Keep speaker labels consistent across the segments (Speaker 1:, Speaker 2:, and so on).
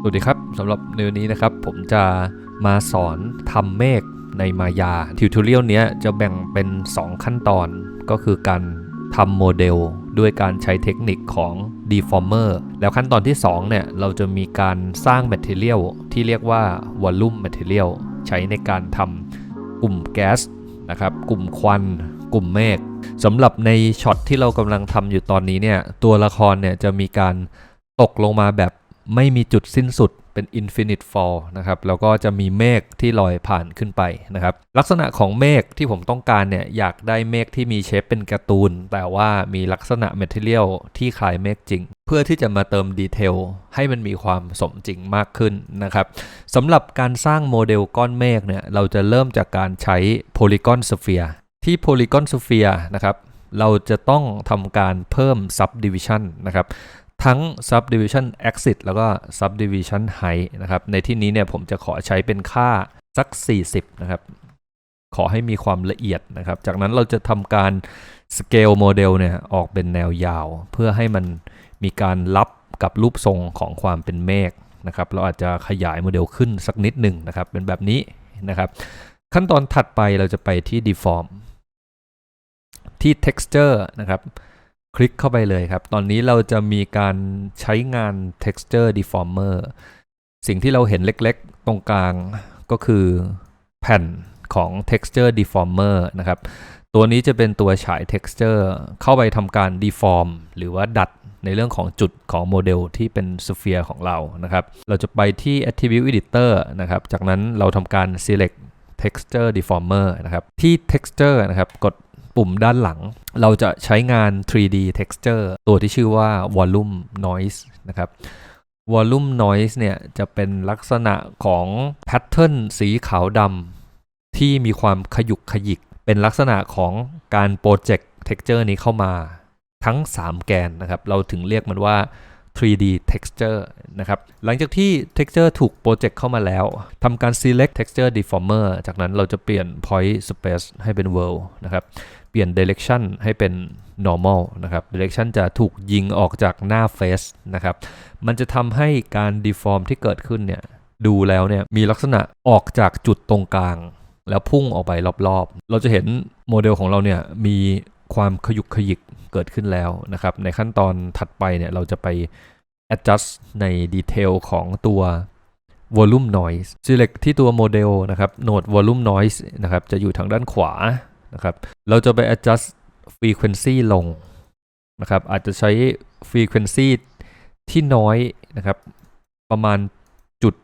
Speaker 1: สวัสดีครับสำหรับในวันนี้นะครับ ผมจะมาสอนทำเมฆในมายาทิวทอเรียลเนี้ยจะแบ่งเป็น 2 ขั้นตอนก็คือการทำโมเดลด้วยการใช้เทคนิคของ deformer แล้วขั้นตอนที่2เนี่ยเราจะมีการสร้าง material ที่เรียกว่า volume material ใช้ในการทำกลุ่มแก๊สนะครับกลุ่มควัน กลุ่มเมฆสำหรับในช็อตที่เรากำลังทำอยู่ตอนนี้เนี่ยตัวละครเนี่ยจะมีการตกลงมาแบบ ไม่มีจุดสิ้นสุดเป็น infinite fall นะครับแล้วก็จะมีเมฆที่ลอยผ่านขึ้นไปนะครับลักษณะของเมฆที่ผมต้องการเนี่ยอยากได้เมฆที่มีเชฟเป็นการ์ตูน แต่ว่ามีลักษณะ material ที่คล้ายเมฆจริง เพื่อที่จะมาเติมดีเทลให้มันมีความสมจริงมากขึ้นนะครับสำหรับการสร้างโมเดลก้อนเมฆเนี่ยเราจะเริ่มจากการใช้ polygon sphere ที่ polygon sphere นะครับเราจะต้องทำการเพิ่ม subdivision นะครับ ทั้ง subdivision axis แล้วก็ subdivision height นะครับ ในที่นี้เนี่ยผมจะขอใช้เป็นค่าสัก 40 นะครับ ขอให้มีความละเอียดนะครับ จากนั้นเราจะทำการ scale model เนี่ยออกเป็นแนวยาว เพื่อให้มันมีการรับกับรูปทรงของความเป็นเมฆนะครับ เราอาจจะขยายโมเดลขึ้นสักนิดหนึ่งนะครับ เป็นแบบนี้นะครับ ขั้นตอนถัดไปเราจะไปที่ deform ที่ texture นะครับ คลิกเข้าไปเลยครับ ตอนนี้เราจะมีการใช้งาน texture deformer สิ่งที่เราเห็นเล็กๆ ตรงกลางก็คือแผ่นของ texture deformer นะครับ ตัวนี้จะเป็นตัวฉาย texture เข้าไปทำการ deform หรือว่าดัดในเรื่องของจุดของโมเดลที่เป็น sphere ของเรานะครับ เราจะไปที่ attribute editor นะครับ จากนั้นเราทำการ select texture deformer นะครับ ที่ texture นะครับ กด ปุ่มด้านหลัง เราจะใช้งาน 3D texture ตัวที่ชื่อว่า volume noise นะครับ volume noise เนี่ย จะเป็นลักษณะของแพทเทิร์นสีขาวดำที่มีความขยุกขยิก เป็นลักษณะของการโปรเจกต์ texture นี้เข้ามาทั้ง 3 แกนนะครับ เราถึงเรียกมันว่า 3D texture นะครับ หลังจากที่ texture ถูกโปรเจกต์เข้ามาแล้วทำการ select texture deformer จากนั้นเราจะเปลี่ยน point space ให้เป็น world นะครับ เปลี่ยน direction ให้เป็น normal นะครับ direction จะถูกยิงออกจากหน้า face นะครับ มันจะทำให้การ deform ที่เกิดขึ้นเนี่ย ดูแล้วเนี่ย มีลักษณะออกจากจุดตรงกลาง แล้วพุ่งออกไปรอบๆ เราจะเห็นโมเดลของเราเนี่ยมีความขยุกขยิก เกิดขึ้นแล้วนะครับ ในขั้นตอนถัดไปเนี่ยเราจะไป adjust ในดีเทลของตัว volume noise select ที่ตัวโมเดลนะครับ node volume noise นะครับ จะอยู่ทางด้านขวานะครับ เราจะไป adjust frequency ลงนะครับ อาจจะใช้ frequency ที่น้อยนะครับ ประมาณจุด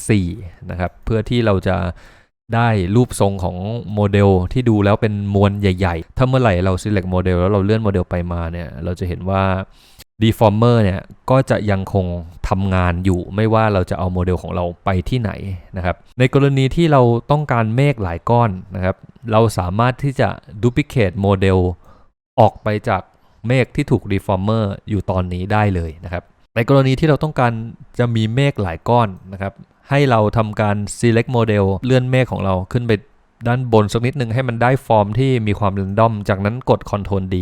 Speaker 1: 4นะครับ เพื่อที่เราจะ ได้รูปทรงของโมเดลที่ดูแล้วเป็นมวลใหญ่ๆ ถ้าเมื่อไหร่เรา select โมเดลแล้วเราเลื่อนโมเดลไปมาเนี่ย เราจะเห็นว่า deformer เนี่ยก็จะยังคงทำงานอยู่ไม่ว่าเราจะเอาโมเดลของเราไปที่ไหนนะครับ ในกรณีที่เราต้องการเมฆหลายก้อนนะครับ เราสามารถที่จะ duplicate โมเดลออกไปจากเมฆที่ถูก deformer อยู่ตอนนี้ได้เลยนะครับ ในกรณีที่เราต้องการจะมีเมฆหลายก้อนนะครับ ให้เราทำการ select model เลื่อนเมฆของเราขึ้นไปด้านบนสักนิดนึงให้มันได้ฟอร์มที่มีความ random จากนั้นกด Ctrl D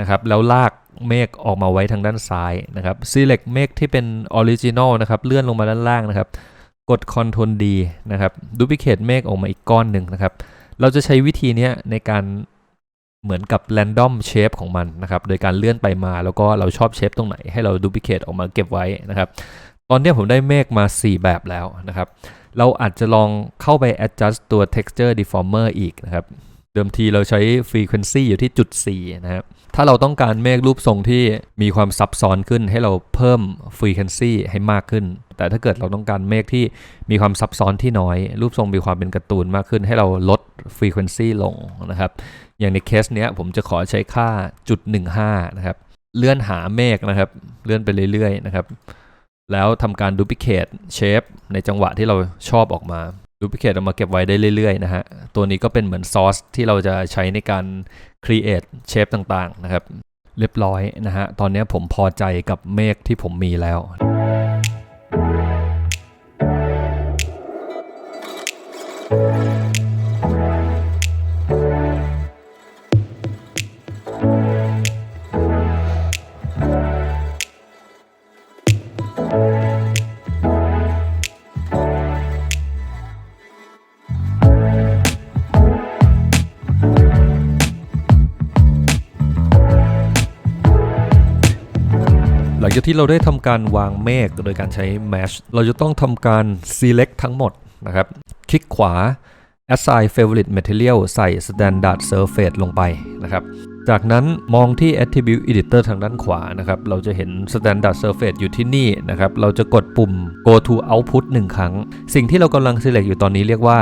Speaker 1: นะครับแล้วลากเมฆออกมาไว้ทางด้านซ้ายนะครับ select เมฆที่เป็น original นะครับเลื่อนลงมาด้านล่างนะครับ กด Ctrl D นะครับ duplicate เมฆออกมาอีกก้อนหนึ่งนะครับ เราจะใช้วิธีนี้ในการเหมือนกับ random shape ของมันนะครับ โดยการเลื่อนไปมาแล้วก็เราชอบเชฟตรงไหนให้เรา duplicate ออกมาเก็บไว้นะครับ ตอนนี้ผมได้เมฆมา 4 แบบแล้วนะครับ เราอาจจะลองเข้าไป adjust ตัว texture deformer อีกนะครับ เดิมทีเราใช้ frequency อยู่ที่จุด4นะครับ ถ้าเราต้องการเมฆรูปทรงที่มีความซับซ้อนขึ้นให้เราเพิ่ม frequency ให้มากขึ้น แต่ถ้าเกิดเราต้องการเมฆที่มีความซับซ้อนที่น้อย รูปทรงมีความเป็นการ์ตูนมากขึ้น ให้เราลด frequency ลงนะครับ อย่างในเคสเนี้ยผมจะขอใช้ค่าจุด15นะครับ เลื่อนหาเมฆนะครับ เลื่อนไปเรื่อยๆนะครับ แล้วทำการดูพิเคตเชฟในจังหวะที่เราชอบออกมาดูพิเคตเอามาเก็บไว้ได้เรื่อยๆนะฮะ ตัวนี้ก็เป็นเหมือนซอสที่เราจะใช้ในการครีเอทเชฟต่างๆนะครับ เรียบร้อยนะฮะ ตอนนี้ผมพอใจกับเมฆที่ผมมีแล้ว ที่เราได้ทำการวางเมฆโดยการใช้ mesh เราจะต้องทำการ select ทั้งหมดนะครับ คลิกขวา assign favorite material ใส่ standard surface ลงไปนะครับ จากนั้นมองที่ attribute editor ทางด้านขวานะครับ เราจะเห็น standard surface อยู่ที่นี่นะครับ เราจะกดปุ่ม go to output 1 ครั้ง สิ่งที่เรากำลัง select อยู่ตอนนี้เรียกว่า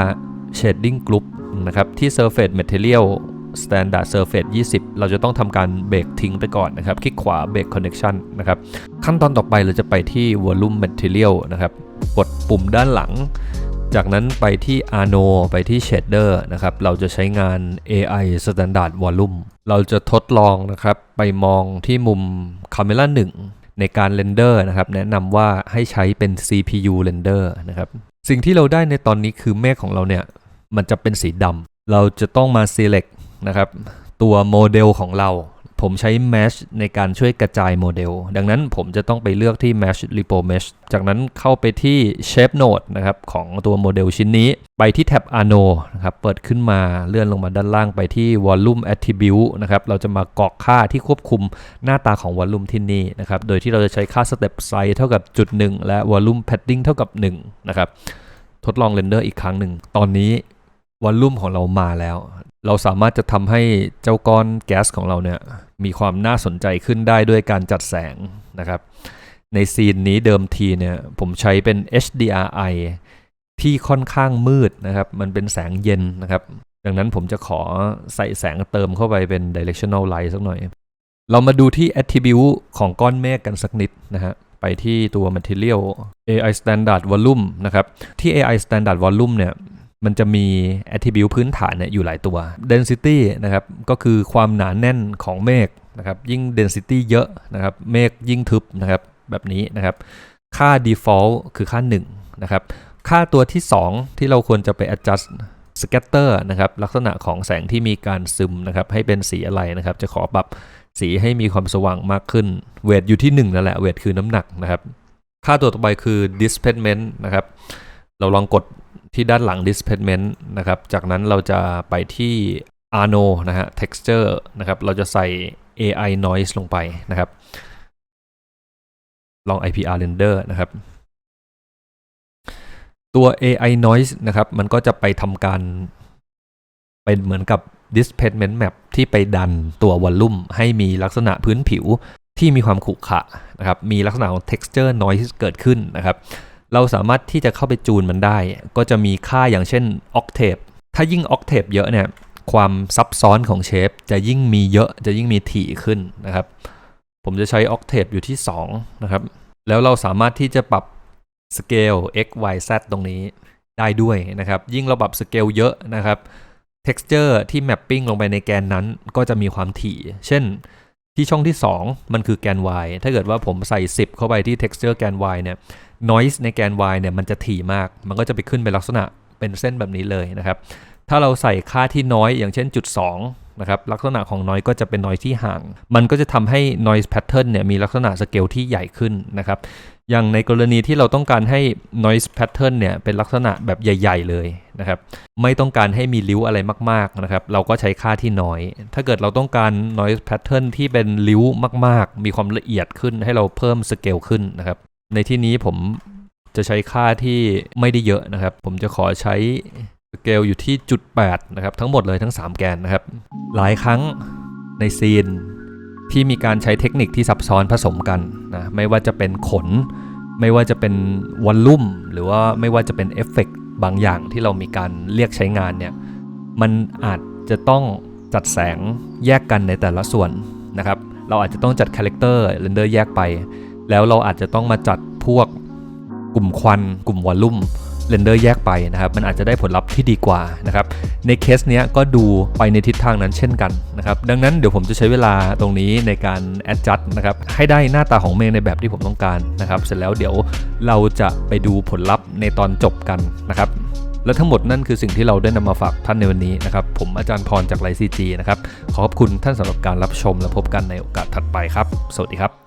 Speaker 1: shading group นะครับ ที่ surface material standard surface 20 เราจะต้องทำการเบรกทิ้งไปก่อนนะครับ คลิกขวาเบรก connection นะครับ ขั้นตอนต่อไปเราจะไปที่ volume material นะครับ กดปุ่มด้านหลัง จากนั้นไปที่ Arno ไปที่ Shader นะครับ เราจะใช้งาน AI Standard Volume เราจะทดลองนะครับ ไปมองที่มุม Camera 1 ในการเรนเดอร์นะครับ แนะนำว่าให้ใช้เป็น CPU render นะครับ สิ่งที่เราได้ในตอนนี้คือเมฆของเราเนี่ย มันจะเป็นสีดำเราจะต้องมา select นะครับ ตัวโมเดลของเรา ผมใช้ Mesh ในการช่วยกระจายโมเดล ดังนั้นผมจะต้องไปเลือกที่ Mesh Repo Mesh จากนั้นเข้าไปที่ Shape Node นะครับของตัวโมเดลชิ้นนี้ ไปที่แท็บ Arno นะครับเปิดขึ้นมาเลื่อนลงมาด้านล่างไปที่ Volume Attribute นะครับเราจะมากรอกค่าที่ควบคุมหน้าตาของ Volume ที่นี่นะครับโดยที่เราจะใช้ค่า Step Size เท่ากับจุด1และ Volume Padding เท่ากับ1นะครับทดลองเรนเดอร์อีกครั้งหนึ่ง ตอนนี้วอลลุ่มของเรามาแล้ว เราสามารถจะทำให้เจ้าก้อนแก๊สของเราเนี่ยมีความน่าสนใจขึ้นได้ด้วยการจัดแสงนะครับ ในซีนนี้เดิมทีเนี่ยผมใช้เป็น HDRI ที่ค่อนข้างมืดนะครับ มันเป็นแสงเย็นนะครับ ดังนั้นผมจะขอใส่แสงเติมเข้าไปเป็น directional light สักหน่อย เรามาดูที่ attribute ของก้อนเมฆกันสักนิดนะฮะไปที่ตัว material AI standard volume นะครับ ที่ AI standard volume เนี่ย มันจะมี attribute พื้นฐานเนี่ยอยู่หลายตัว density นะครับก็คือความหนาแน่นของเมฆนะครับยิ่ง density เยอะนะครับเมฆยิ่งทึบนะครับแบบนี้นะครับค่า default คือค่า1นะครับค่าตัวที่ 2 ที่เราควรจะไป adjust scatter นะครับลักษณะของแสงที่มีการซึมนะครับให้เป็นสีอะไรนะครับจะขอปรับสีให้มีความสว่างมากขึ้นเวทอยู่ที่1นั่นแหละเวทคือน้ำหนักนะครับค่าตัวต่อไปคือ displacement นะครับ เราลองกดที่ด้านหลัง displacement นะครับ จากนั้นเราจะไปที่ Arno นะฮะ texture นะครับ เราจะใส่ AI noise ลงไปนะครับ ลอง IPR render นะครับ ตัว AI noise นะครับ มันก็จะไปทำการ เป็นเหมือนกับ displacement map ที่ไปดันตัว volume ให้มีลักษณะพื้นผิวที่มีความขรุขระนะครับ มีลักษณะของ texture noise เกิดขึ้นนะครับ เราสามารถที่จะเข้าไปจูนมันได้ ก็จะมีค่าอย่างเช่น octave ถ้ายิ่ง octave เยอะเนี่ยความซับซ้อนของเชฟจะยิ่งมีเยอะจะยิ่งมีถี่ขึ้นนะครับ ผมจะใช้ octave อยู่ที่ 2 นะครับ แล้วเราสามารถที่จะปรับ scale x y z ตรงนี้ได้ด้วยนะครับ ยิ่งเราปรับ scale เยอะนะครับ texture ที่ mapping ลงไปในแกนนั้นก็จะมีความถี่ เช่นที่ช่องที่ 2 มันคือแกน y ถ้าเกิดว่าผมใส่ 10 เข้าไปที่ texture แกน y เนี่ย noise ในแกน y เนี่ยมันจะถี่มาก มันก็จะไปขึ้นเป็นลักษณะเป็นเส้นแบบนี้เลยนะครับ ถ้าเราใส่ค่าที่น้อยอย่างเช่นจุด2นะครับลักษณะของ noise ก็จะเป็น noise ที่ห่าง มันก็จะทำให้ noise pattern เนี่ยมีลักษณะสเกลที่ใหญ่ขึ้นนะครับ อย่างในกรณีที่เราต้องการให้ noise pattern เนี่ยเป็นลักษณะแบบใหญ่ ๆ เลยนะครับ ไม่ต้องการให้มีริ้วอะไรมากๆนะครับ เราก็ใช้ค่าที่น้อย ถ้าเกิดเราต้องการ noise pattern ที่เป็นริ้วมาก ๆ มีความละเอียดขึ้นให้เราเพิ่มสเกลขึ้นนะครับ ในที่นี้ผมจะใช้ค่าที่ไม่ได้เยอะนะครับ ผมจะขอใช้สเกลอยู่ที่จุด8นะครับ ทั้งหมดเลยทั้ง 3 แกนนะครับ หลายครั้งในซีนที่มีการใช้เทคนิคที่ซับซ้อนผสมกันนะไม่ว่าจะเป็นขน ไม่ว่าจะเป็นวอลลุ่ม หรือว่าไม่ว่าจะเป็นเอฟเฟกต์บางอย่างที่เรามีการเรียกใช้งานเนี่ยมันอาจจะต้องจัดแสงแยกกันในแต่ละส่วนนะครับ เราอาจจะต้องจัดคาแรคเตอร์เรนเดอร์แยกไป แล้วเราอาจจะต้องมาจัดพวกกลุ่มควัน กลุ่มวอลลุ่มเรนเดอร์แยกไปนะครับ มันอาจจะได้ผลลัพธ์ที่ดีกว่านะครับ ในเคสเนี้ยก็ดูไปในทิศทางนั้นเช่นกันนะครับ ดังนั้นเดี๋ยวผมจะใช้เวลาตรงนี้ในการ adjust นะครับ ให้ได้หน้าตาของเมฆในแบบที่ผมต้องการนะครับ เสร็จแล้วเดี๋ยวเราจะไปดูผลลัพธ์ในตอนจบกันนะครับ และทั้งหมดนั่นคือสิ่งที่เราได้นำมาฝากท่านในวันนี้นะครับ ผมอาจารย์พรจากไลซีจีนะครับ ขอขอบคุณท่านสำหรับการรับชมและพบกันในโอกาสถัดไปครับ สวัสดีครับ